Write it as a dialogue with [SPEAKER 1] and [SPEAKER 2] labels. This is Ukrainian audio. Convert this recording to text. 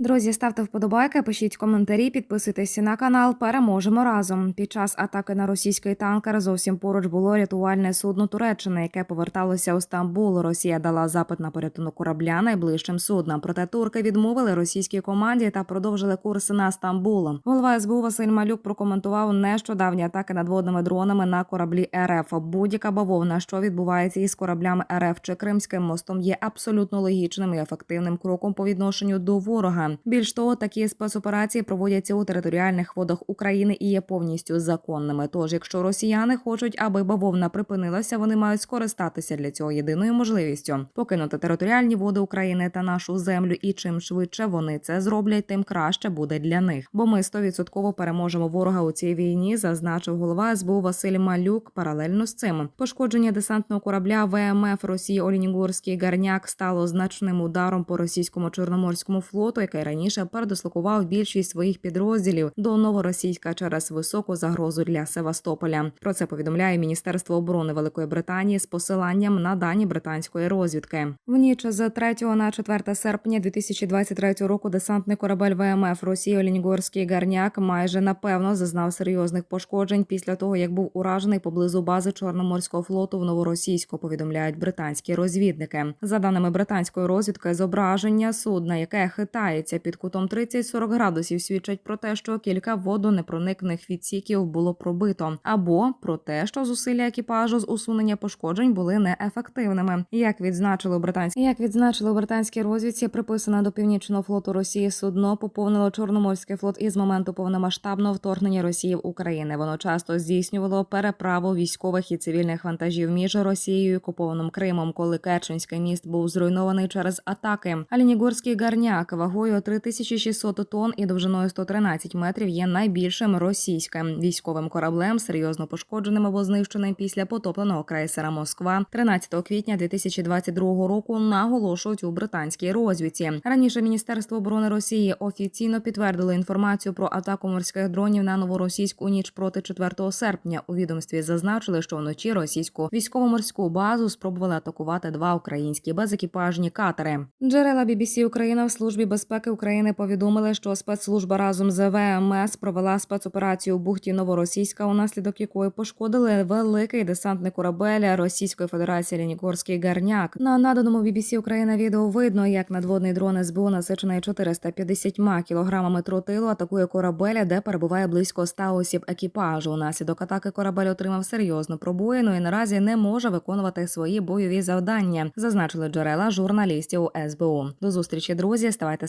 [SPEAKER 1] Друзі, ставте вподобайки, пишіть коментарі, підписуйтесь на канал. Переможемо разом. Під час атаки на російський танкер зовсім поруч було рятувальне судно Туреччини, яке поверталося у Стамбул. Росія дала запит на порятунок корабля найближчим суднам. Проте турки відмовили російській команді та продовжили курс на Стамбул. Голова СБУ Василь Малюк прокоментував нещодавні атаки надводними дронами на кораблі РФ. Будь-яка бавовна, що відбувається із кораблями РФ чи Кримським мостом, є абсолютно логічним і ефективним кроком по відношенню до ворога. Більш того, такі спецоперації проводяться у територіальних водах України і є повністю законними. Тож, якщо росіяни хочуть, аби бавовна припинилася, вони мають скористатися для цього єдиною можливістю покинути територіальні води України та нашу землю. І чим швидше вони це зроблять, тим краще буде для них. Бо ми стовідсотково переможемо ворога у цій війні, зазначив голова СБУ Василь Малюк. Паралельно з цим пошкодження десантного корабля ВМФ Росії Олінігорський гарняк стало значним ударом по російському чорноморському флоту, який раніше передислокував більшість своїх підрозділів до новоросійська через високу загрозу для Севастополя. Про це повідомляє Міністерство оборони Великої Британії з посиланням на дані британської розвідки. В ніч з 3 на 4 серпня 2023 року десантний корабель ВМФ Росії Олінігорський гарняк майже напевно зазнав серйозних пошкоджень після того, як був уражений поблизу бази Чорноморського флоту в Новоросійську. Повідомляють британські розвідники. За даними британської розвідки, зображення судна, яке хитається під кутом 30-40 градусів, свідчать про те, що кілька водонепроникних відсіків було пробито, або про те, що зусилля екіпажу з усунення пошкоджень були неефективними. Як відзначили британські, як відзначили у британській розвідці, приписане до північного флоту Росії судно поповнило Чорноморський флот із моменту повномасштабного вторгнення Росії в Україну. Воно часто здійснювало переправу військових і цивільних вантажів між Росією і окупованим Кримом, коли Керченський міст був зруйнований через атаки. Алінігорський гарняк вагою 3600 тонн і довжиною 113 метрів є найбільшим російським військовим кораблем, серйозно пошкодженим або знищеним після потопленого крейсера Москва 13 квітня 2022 року. Наголошують у британській розвідці. Раніше Міністерство оборони Росії офіційно підтвердило інформацію про атаку морських дронів на новоросійську ніч проти 4 серпня. У відомстві зазначили, що вночі російську військово-морську базу спробували атакувати два українські безекіпажні катери. Джерела BBC Україна в службі безпеки України повідомили, що спецслужба разом з ВМС провела спецоперацію у бухті Новоросійська, унаслідок якої пошкодили великий десантний корабель Російської Федерації Лінікорський гарняк. На наданому BBC Україна відео видно, як надводний дрон СБУ насичений 450 кілограмами тротилу атакує корабель, де перебуває близько 100 осіб екіпажу. Унаслідок атаки корабель отримав серйозну пробоїну і наразі не може виконувати свої бойові завдання, зазначили джерела журналістів СБУ. До зустрічі, друзі. Ставайте